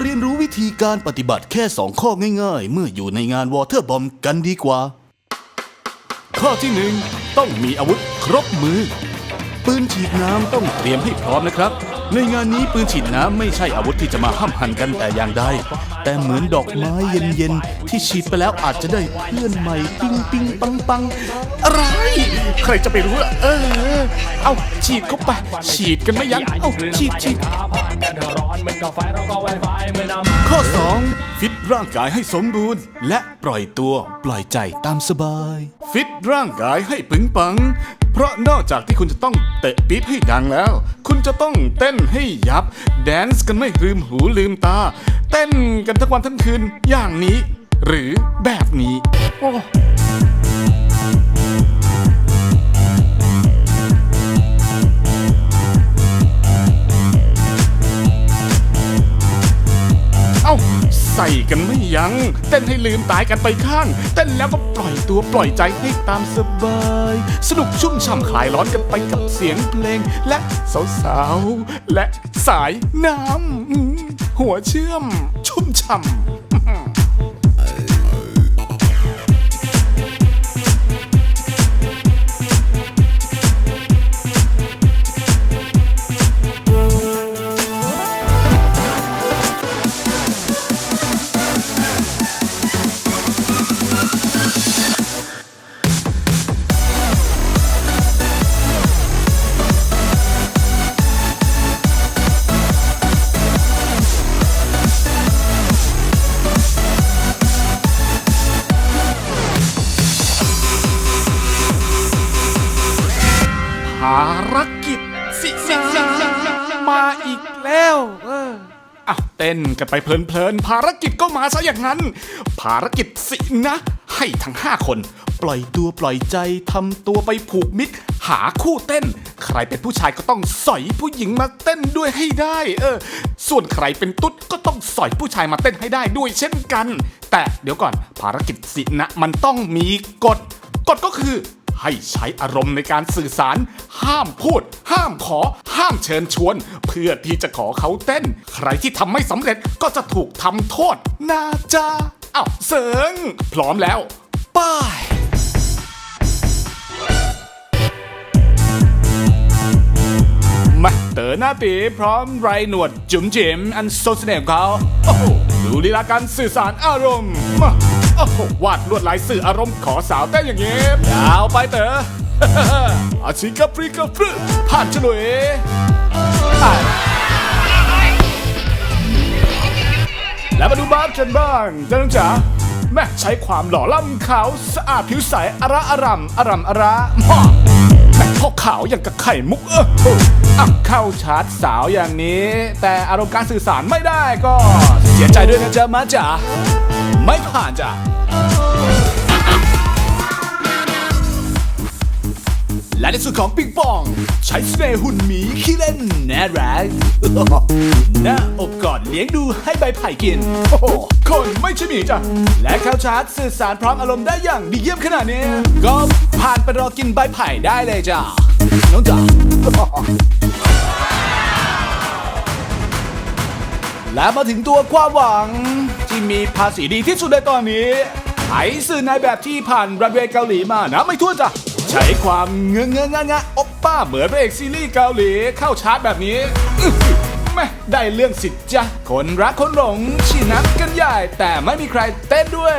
เรามาเรียนรู้วิธีการปฏิบัติแค่ 2 ข้อง่ายๆ เมื่ออยู่ในงานวอเ e อร์บอมกันดีกว่า ข้อที่หนึ่งต้องมีอาวุธครบมือ ปืนฉีดน้ำต้องเตรียมให้พร้อมนะครับ ในงานนี้ปืนฉีดน้ำไม่ใช่อาวุธที่จะมาห้ามหันกันแต่อย่างใดแต่เหมือนดอกไม้เย็นๆ ที่ฉีดไปแล้วอาจจะได้เพื่อนใหม่ปิ้งปิ้งปังปังอะไรใครจะไปรู้ล่ะเออ เอาฉีดเข้าไป ฉีดกันไม่ยั้งเอาฉีดฉีด ข้อ 2 ฟิตร่างกายให้สมบูรณ์ และปล่อยตัวปล่อยใจตามสบาย ฟิตร่างกายให้ปึงปัง เพราะนอกจากที่คุณจะต้องเตะปี๊บให้ดังแล้ว คุณจะต้องเต้นให้ยับ แดนซ์กันไม่ลืมหูลืมตา เต้นกันทั้งวันทั้งคืนอย่างนี้ หรือแบบนี้ โอ้ ส่กันไม่ยัง้งเต้นให้ลืมตายกันไปข้าง เต้นแล้วก็ปล่อยตัวปล่อยใจให้ตามสบาย สนุกชุ่มฉ่ำคลายร้อนกันไปกับเสียงเพลง และสาวๆและสายน้ำหัวเชื่อมชุ่มฉ่ำ เต้นกันไปเพลินๆภารกิจก็มาซะอย่างนั้น ภารกิจสินะ ให้ทั้ง 5 คน ปล่อยตัวปล่อยใจทำตัวไปผูกมิตร หาคู่เต้น ใครเป็นผู้ชายก็ต้องสอยผู้หญิงมาเต้นด้วยให้ได้ เออ ส่วนใครเป็นตุ๊ดก็ต้องสอยผู้ชายมาเต้นให้ได้ด้วยเช่นกัน แต่เดี๋ยวก่อนภารกิจสินะมันต้องมีกฎกฎก็คือ ให้ใช้อารมณ์ในการสื่อสาร ห้ามพูด ห้ามขอ ห้ามเชิญชวน เพื่อที่จะขอเขาเต้น ใครที่ทำไม่สำเร็จก็จะถูกทำโทษนาจาอ้าวเสิง พร้อมแล้ว ป้ายมาเต๋อหน้าตีพร้อมไรหนวดจุ๋มจิ๋มอันโซเสน่ห์ของเขา โอ้โหดูลีลาการสื่อสารอารมณ์มา โอ้โหวาดลวดลายสื่ออารมณ์ขอสาวเต้อย่างงี้ยยาวไปเต๋อ อาชิกาปริกาปรึผ่านฉลุยอะแล้วมาดูบาสกันบ้างเจ้าน้องจ๋าแม่ใช้ความหล่อล่ำขาวสะอาดผิวใสอาระอารัมอารัมอาระมาแม่พ่อขาวอย่างกับไข่มุกเออเอออะเข้าชาร์จสาวอย่างนี้ แต่อารมณ์การสื่อสารไม่ได้ก็ เสียใจด้วยนะจ๊ะมาจ๋า ไม่ผ่านจ้ะ และในส่วนของปิงปอง ใช้เสน่ห์หุ่นหมีขี้เล่นแน่แรักหน้าอกกอดเลี้ยงดูให้ใบไผ่กิน โอ้โห คนไม่ใช่หมีจ้ะ และเข้าชาร์จสื่อสารพร้อมอารมณ์ได้อย่างดีเยี่ยมขนาดนี้ ก็ผ่านไปรอกินใบไผ่ได้เลยจ้ะ น้องจ๋าและมาถึงตัวความหวัง มีภาษีดีที่สุดในตอนนี้ไอสื่อนายแบบที่ผ่านรันเวย์เกาหลีมานะไม่ทั่วจ้ะใช้ความเงื้อเงื้องะงะอบป้าเหมือนพระเอกซีรีส์เกาหลีเข้าชาร์จแบบนี้แม่ได้เรื่องสิจ้ะคนรักคนหลงชีนักกันใหญ่ แต่ไม่มีใครเต้นด้วย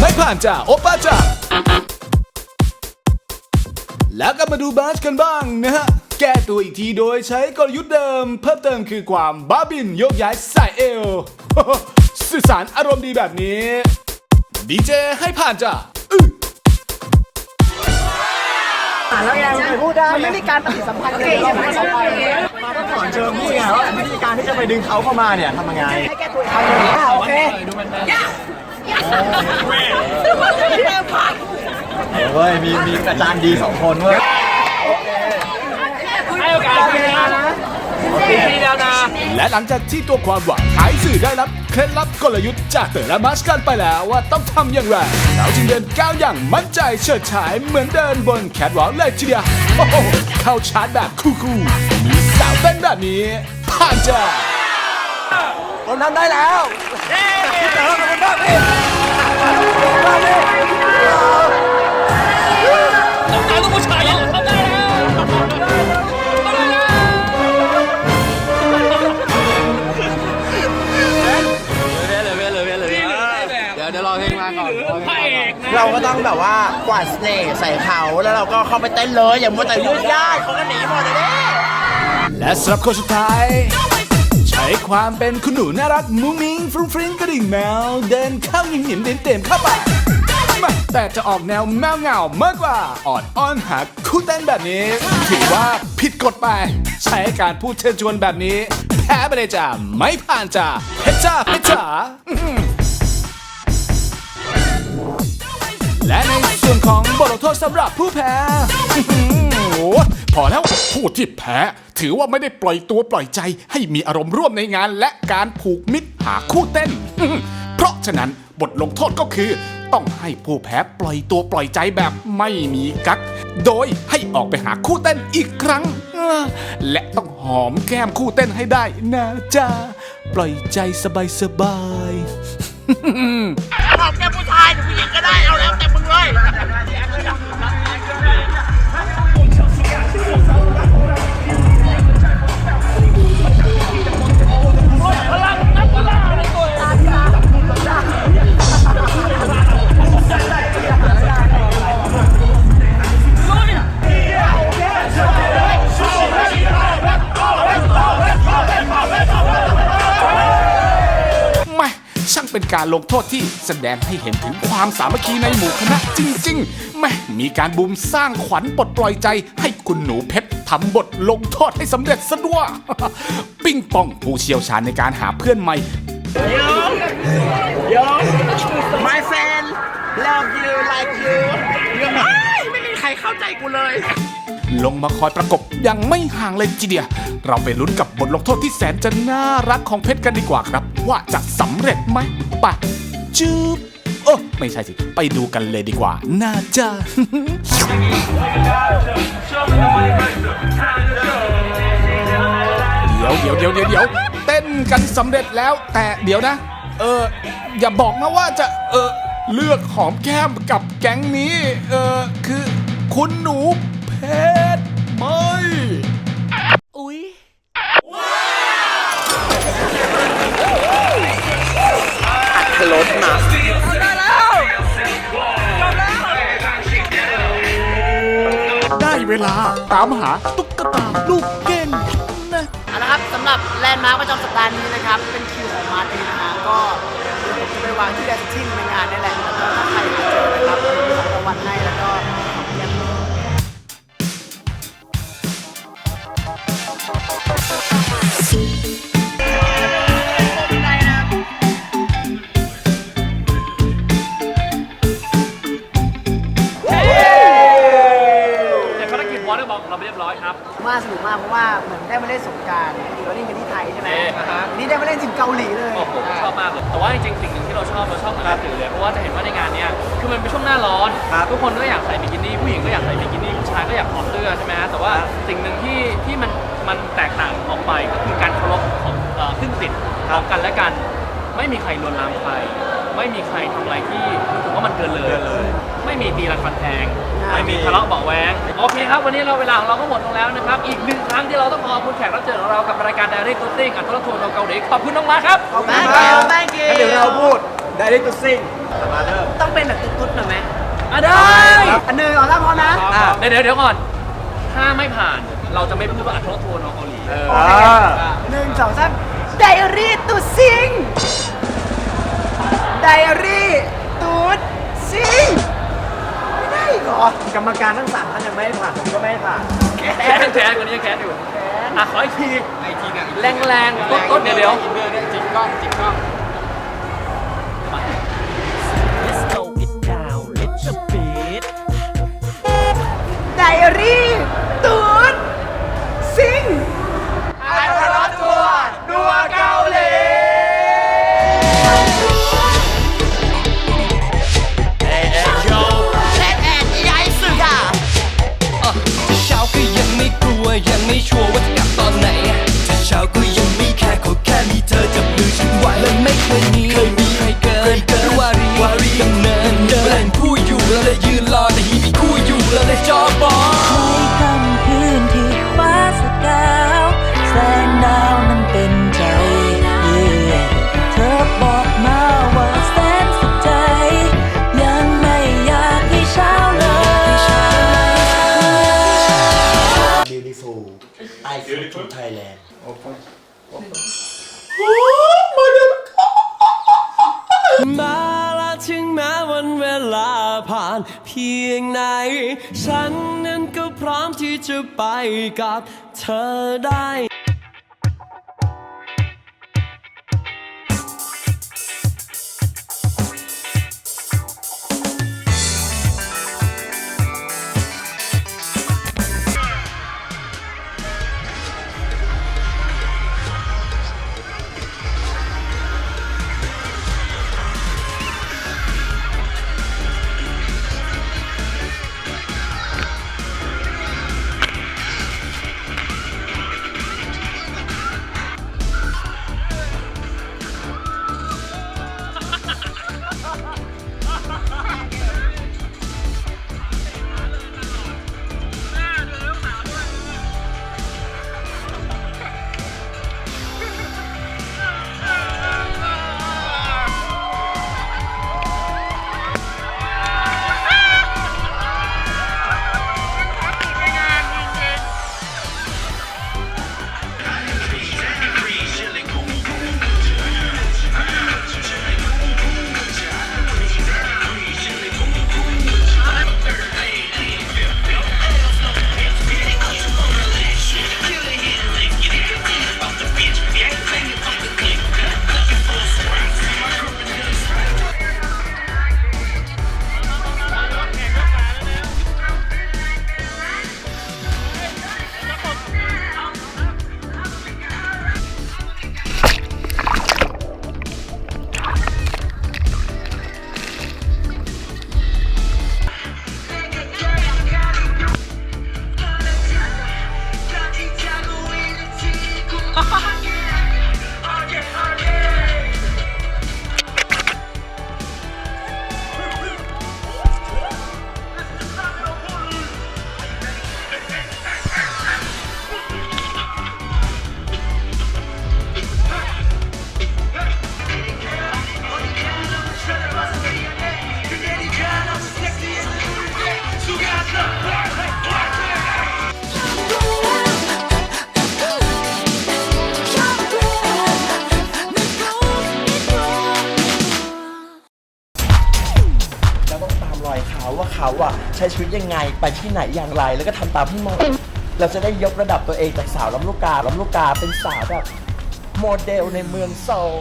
ไม่ผ่านจ้ะโอป้าจ้ะแล้วก็มาดูบาสกันบ้างนะฮะ แก้ตัวอีกทีโดยใช้กลยุทธ์เดิม เพิ่มเติมคือความบ้าบินโยกย้ายสายเอวสื่อสารอารมณ์ดีแบบนี้ ดีเจให้ผ่านจ้ะอื้อแล้วยังพูดได้มันไม่มีการปฏิสัมพันธ์เลยใช่ไหมใช่ไหมสอนเชิงพี่ไงว่าวิธีการที่จะไปดึงเขาเข้ามาเนี่ยทำยังไงให้แกตัวทำอย่างนี้โอเคเว้ยมีมีอาจารย์ดีสองคนเว้ย และหลังจากที่ตัวความหวังไอสื่อได้รับเคล็ดลับกลยุทธ์จากเต๋อและบัสกันไปแล้วว่าต้องทำอย่างไรเราจึงเดินก้าวอย่างมั่นใจเฉิดฉายเหมือนเดินบนแคทวอล์กเลยทีเดียวโอ้โหเข้าชาร์จแบบคูลๆมีสาวเต้นแบบนี้ผ่านจ้าผมทำได้แล้วพี่เต๋อขอบคุณมากพี่มากพี่ ก็ต้องแบบว่ากวาดเสน่ห์ใส่เขาแล้วเราก็เข้าไปเต้นเลยอย่ามัวแต่ยืดยาดเขาก็หนีหมดเลยและสำหรับคนสุดท้าย ใช้ความเป็นคุณหนูน่ารักมุ้งมิ้งฟรุ้งฟริ้งกระดิ่งแมว เดินเข้าหยิมหิมเด่นเด่นเข้าไปมาแต่จะออกแนวแมวเหงามากกว่าอ่อนอ้อนหาคู่เต้นแบบนี้ ถือว่าผิดกฎไป ใช้การพูดเชิญชวนแบบนี้ แพ้ไปเลยจ้ะไม่ผ่านจ้ะเพชรจ้าเพชรจ้า และในส่วนของบทลงโทษสำหรับผู้แพ้โอ้พอแล้วผู้ที่แพ้ ถือว่าไม่ได้ปล่อยตัวปล่อยใจ ให้มีอารมณ์ร่วมในงาน และการผูกมิตรหาคู่เต้น เพราะฉะนั้นบทลงโทษก็คือ ต้องให้ผู้แพ้ปล่อยตัวปล่อยใจแบบไม่มีกักโดยให้ออกไปหาคู่เต้นอีกครั้ง และต้องหอมแก้มคู่เต้นให้ได้นะจ๊ะปล่อยใจสบายสบายๆเอาแค่ผู้ ชายหรือผู้หญิงก็ได้เอาแล้วแต่มึงเลย การลงโทษที่แสดงให้เห็นถึงความสามัคคีในหมู่คณะจริงๆแม่มีการบูมสร้างขวัญปลดปล่อยใจ ให้คุณหนูเพชรทำบทลงโทษให้สำเร็จซะด้วยปิ้งปองผู้เชี่ยวชาญในการหาเพื่อนใหม่ My friend love you like you ไม่มีใครเข้าใจกูเลย ลงมาคอยประกบยังไม่ห่างเลยจีเดีย เราไปลุ้นกับบทลงโทษที่แสนจะน่ารักของเพชรกันดีกว่าครับ ว่าจะสำเร็จไหมไปะจืบโอ้ไม่ใช่สิ ไปดูกันเลยดีกว่า น่าจะ เดี๋ยวเดี๋ยวเดี๋ยวเดี๋ยวเดี๋ยวเต้นกันสำเร็จแล้ว แต่เดี๋ยวนะ เออ อย่าบอกนะว่าจะ เออ เลือกหอมแก้มกับแก๊งนี้ เออ คือคุณหนู เพชรไม่รถมาได้เวลาตามหาตุ๊กตาลูกเก้งนะเอาละครับสำหรับแลนด์มาร์คประจำสัปดาห์นี้นะครับ เป็นคิวของมาร์ตินนะฮะก็เดี๋ยวผมจะไปวางที่แดนซิ่งในงานนี่แหละแล้วก็ถ้าใครหาเจอนะครับมีของรางวัลให้ แต่ว่าจริงๆสิ่งหนึ่งที่เราชอบเราชอบเหมือนกันถือเลยเพราะว่าจะเห็นว่าในงานเนี้ยคือมันเป็นช่วงหน้าร้อนทุกคนก็อยากใส่บิกินี่ผู้หญิงก็อยากใส่บิกินี่ผู้ชายก็อยากถอดเสื้อใช่ไหมฮะแต่ว่าสิ่งหนึ่งที่ที่มันมันแตกต่างออกไปก็คือการเคารพของเอ่อซึ่งสิทธิ์ของกันและกัน ไม่มีใครลวนลามใครไม่มีใครทำอะไรที่รู้สึกว่ามันเกินเลยไม่มีตีรันฟัน แทงไม่มีทะเลาะเบาะแวงโอเคครับวันนี้เราเวลาของเราก็หมดลงแล้วนะครับ อีกหนึ่งครั้งที่เราต้องขอบคุณแขกรับเชิญของเรากับรายการ Diary t o u r i n g อัตราทัวร์เกาหลีขอบคุณน้องมาร์คครับขอบคุณครับ thank you งั้นเดี๋ยวเราพูดได้ได้ตัวซิ่งมาเริ่มต้องเป็นแบบตุ๊ดๆหน่อยไหมอะได้อันหนึ่งสองสามพอนะอะเดี๋ยวเดี๋ยวเดี๋ยวก่อน ถ้าไม่ผ่านเราจะไม่พูดว่าอัตราทัวร์เกาหลีอ่าหนึ่งสองสามไดอารี่ตูดซิงไดอารี่ตูดซิงไม่ได้อีก เหรอ กรรมการทั้งสามท่านยังไม่ให้ผ่านผมก็ไม่ให้ผ่านแค้นแค้นกว่านี้ยังแค้นอยู่อะขออีกทีแรงแรงๆต้นๆเดี๋ยวเดี๋ยวจิกกล้องจิกกล้องไดอารี่ ไปกับเธอได้ ชีวิตยังไง ไปที่ไหนอย่างไร แล้วก็ทำตามให้หมด เราจะได้ยกระดับตัวเองจากสาวลำลูกกาลำลูกกาเป็นสาวแบบโมเดลในเมืองโซล